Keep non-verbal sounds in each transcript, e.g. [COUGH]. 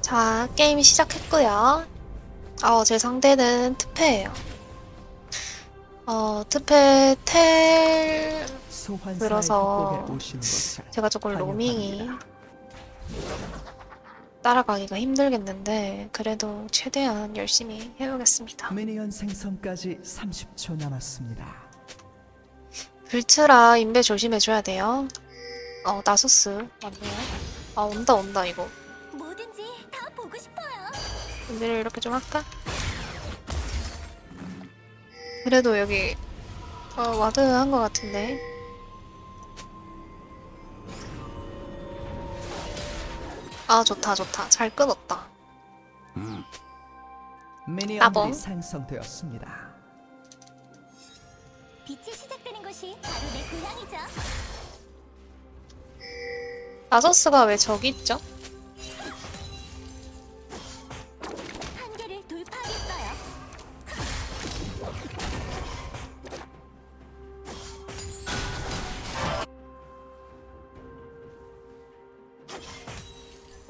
자, 게임 시작했고요. 어, 제 상대는 트페예요. 어, 트페 텔 그래서 제가 조금. 로밍이 따라가기가 힘들겠는데 그래도 최대한 열심히 해보겠습니다. 미니언 생성까지 30초 남았습니다. 불트라 인베 조심해줘야 돼요. 어, 나소스 맞네요. 아, 온다 온다 이거. 뭐든지 다 보고 싶어요. 인베를 이렇게 좀 할까? 그래도 여기 어, 와드 한 것 같은데. 아 좋다 좋다 잘 끊었다. 미니언들이 따봉. 생성되었습니다. 빛이 시작되는 곳이 바로 내 고향이죠. 나소스가 왜 저기 있죠?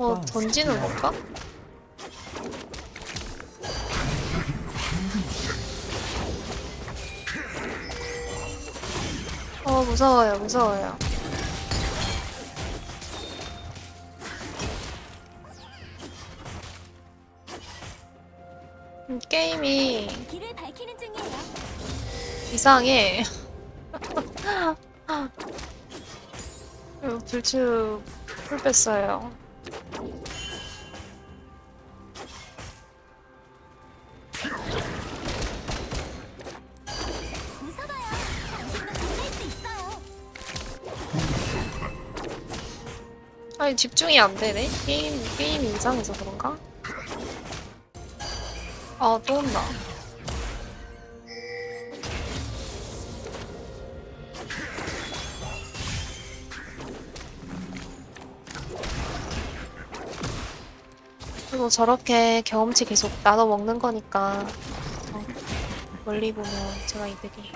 어 던지는 건가? 어 무서워요 무서워요. 음, 게임이 길을 밝히는 중이에요. 이상해. [LAUGHS] 어, 불추 풀 뺐어요. 아니 집중이 안 되네. 게임 게임이 이상해서 그런가? 아 또 온다. 그리고 저렇게 경험치 계속 나눠 먹는 거니까 어, 멀리 보면 제가 이득이.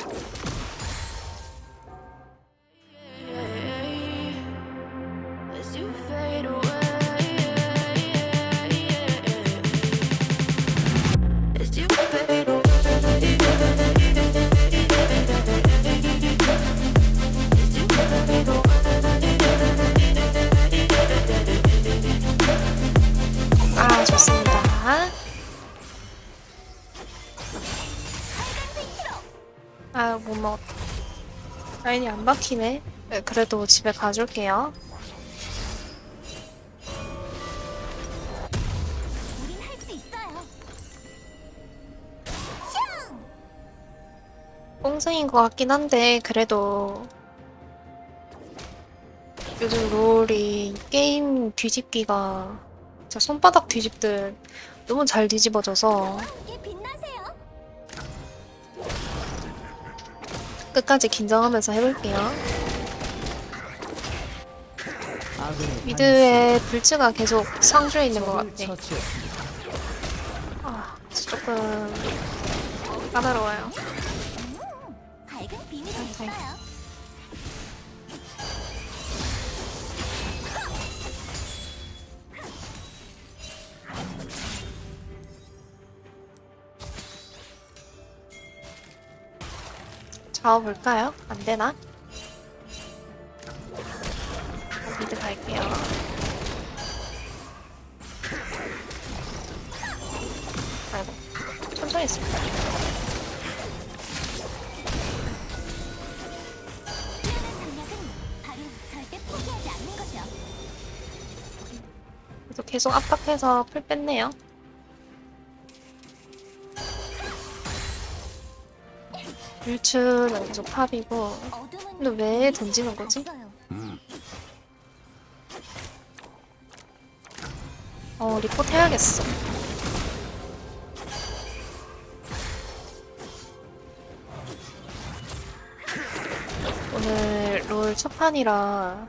아못 먹었다. 라인이 안 막히네. 네, 그래도 집에 가줄게요. 우린 할 수 있어요. 꽁승인 것 같긴 한데 그래도 요즘 롤이 게임 뒤집기가 진짜 손바닥 뒤집듯 너무 잘 뒤집어져서 함께 끝까지 긴장하면서 해볼게요. 미드에 불츠가 계속 상주해 있는 것 같아. 아, 조금 까다로워요. 밝은 비밀이 있어요. 잡아볼까요? 안 되나? 미드 갈게요. 아이고, 천천히 했습니다. 계속 압박해서 풀 뺐네요. 계속 탑이고 어둠은 근데 왜 던지는 거지? 어 리포트 해야겠어. 오늘 롤 첫 판이라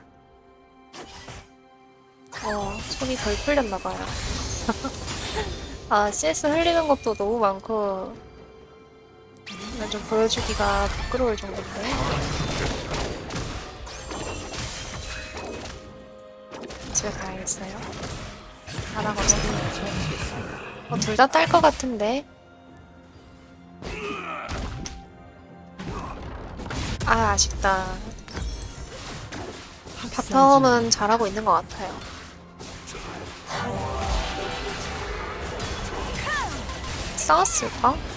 어, 손이 덜 풀렸나봐요. [LAUGHS] 아, CS 흘리는 것도 너무 많고, 이건 좀 보여주기가 부끄러울 정도인데. 집에 가야겠어요. 알아가지고. 어, 둘다 딸 것 같은데. 아, 아쉽다. 바텀은 잘하고 있는 것 같아요. 싸웠을까?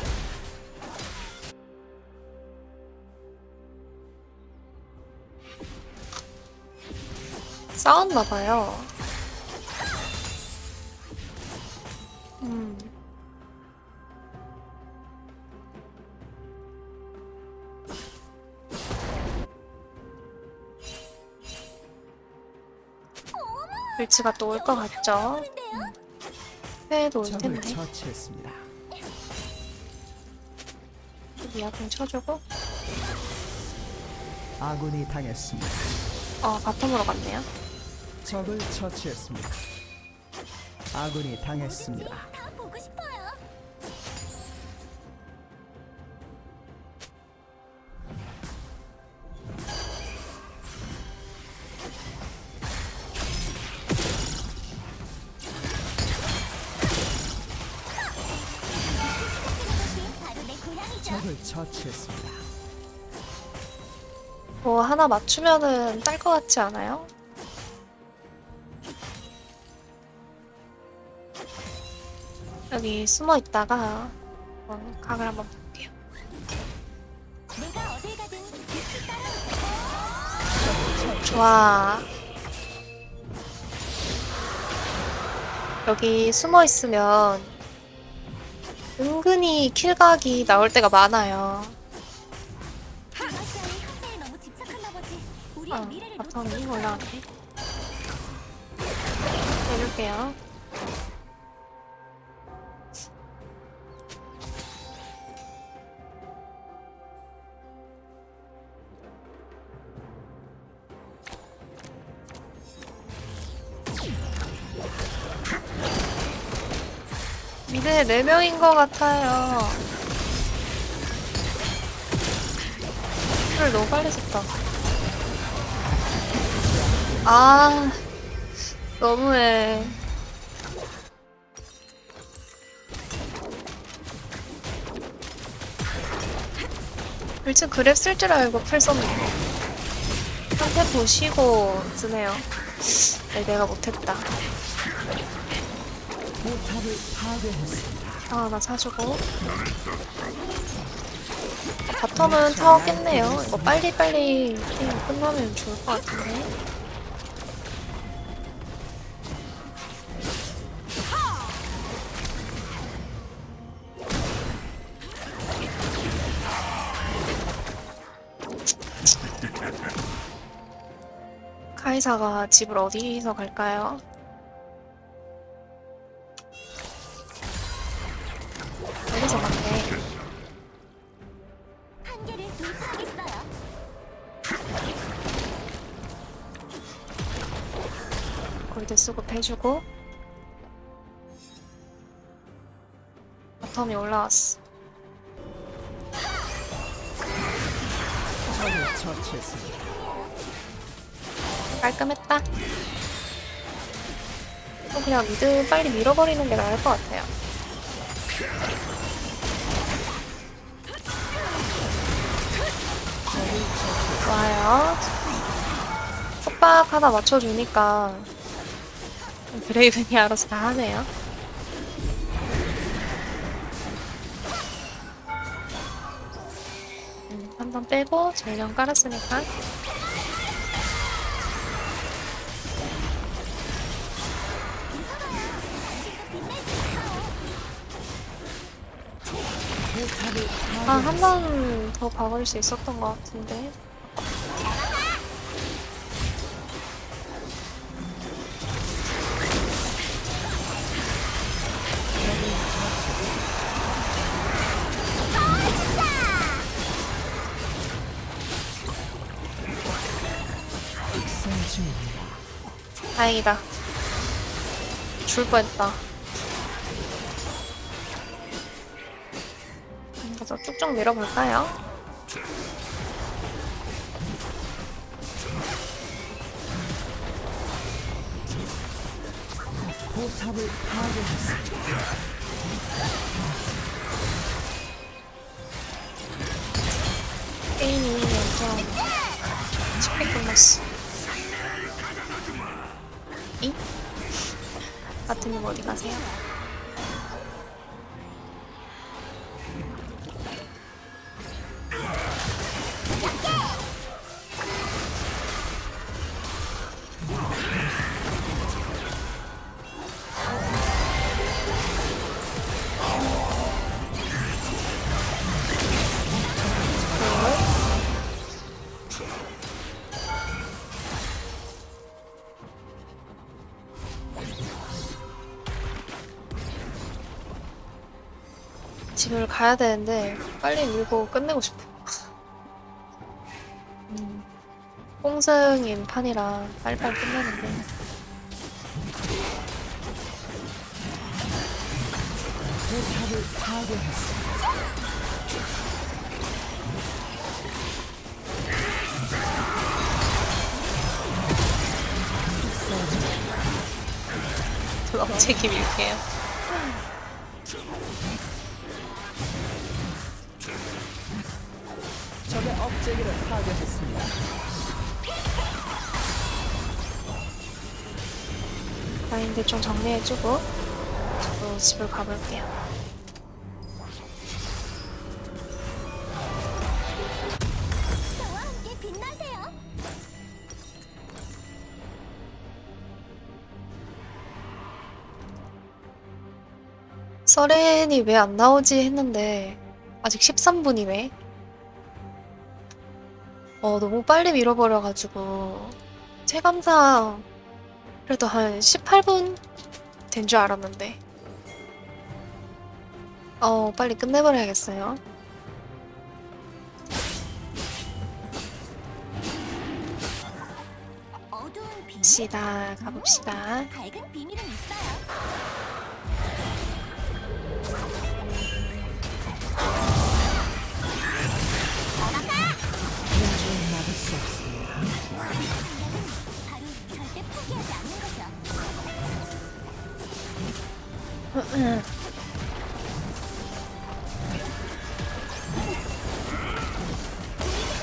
싸웠나봐요. 음. 일치가 또 올 것 같죠? 음. 회에도 올 텐데. 처치했습니다. 미아공 쳐주고. 아군이 당했습니다. 어, 바텀으로 갔네요. 적을 처치했습니다. 아군이 당했습니다. 다 보고 싶어요. 이곳이 바로 내 고향이죠. 적을 처치했습니다. 뭐 하나 맞추면은 딸 것 같지 않아요? 여기 숨어 있다가 어, 각을 한번 볼게요. 좋아. 여기 숨어 있으면 은근히 킬각이 나올 때가 많아요. 아, 바텀이 올라왔네. 내릴게요. 미드에 4명인 것 같아요. 를 너무 빨리 썼다. 아, 너무해. 일찍 그랩 쓸 줄 알고 풀 썼는데. 한테 보시고 쓰네요. 네, 내가 못했다. 포탑을 파괴했습니다. 아, 나 사주고. 바텀은 타워 깼네요. 이거 빨리빨리 게임 끝나면 좋을 것 같은데. [LAUGHS] 카이사가 집을 어디서 갈까요? 수급 해주고 바텀이 올라왔어. 깔끔했다. 또 그냥 미드 빨리 밀어버리는 게 나을 것 같아요. 좋아요. 속박 하나 맞춰주니까 브레이븐이 알아서 다 하네요 음, 한번 빼고 전령 깔았으니까 아, 한 번 더 박을 수 있었던 것 같은데. 다행이다. 줄 뻔했다. 그래서 쭉쭉 밀어볼까요? 포탑을 파괴했습니다. 게임이 엄청 쉽게 끝났어. 잉? 마트님 어디 가세요? 집을 가야 되는데 빨리 밀고 끝내고 싶어. 음, 꽁승인 판이라 빨리빨리 끝내는데 포탑을 파괴했습니다. 전 억제기 밀게요. 억제기를 파괴했습니다. 마인드 좀 정리해주고 저도 집을 가볼게요. 서렌이 왜 안 나오지 했는데 아직 13분이네. 어 너무 빨리 밀어버려가지고 체감상 그래도 한 18분 된 줄 알았는데 어 빨리 끝내버려야겠어요. 갑시다 가봅시다. 밝은 비밀은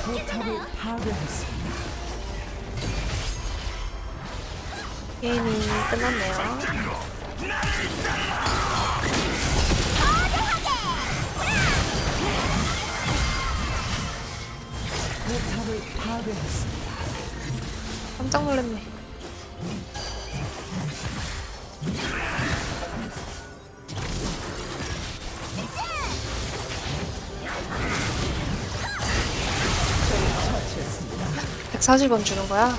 포탑을 파괴했습니다. 게임이 끝났네요. 포탑을 파괴했습니다. 깜짝 놀랐네. 140원 주는 거야?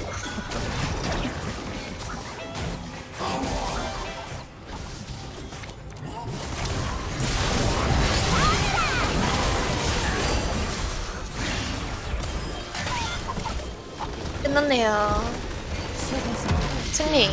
끝났네요. 승리.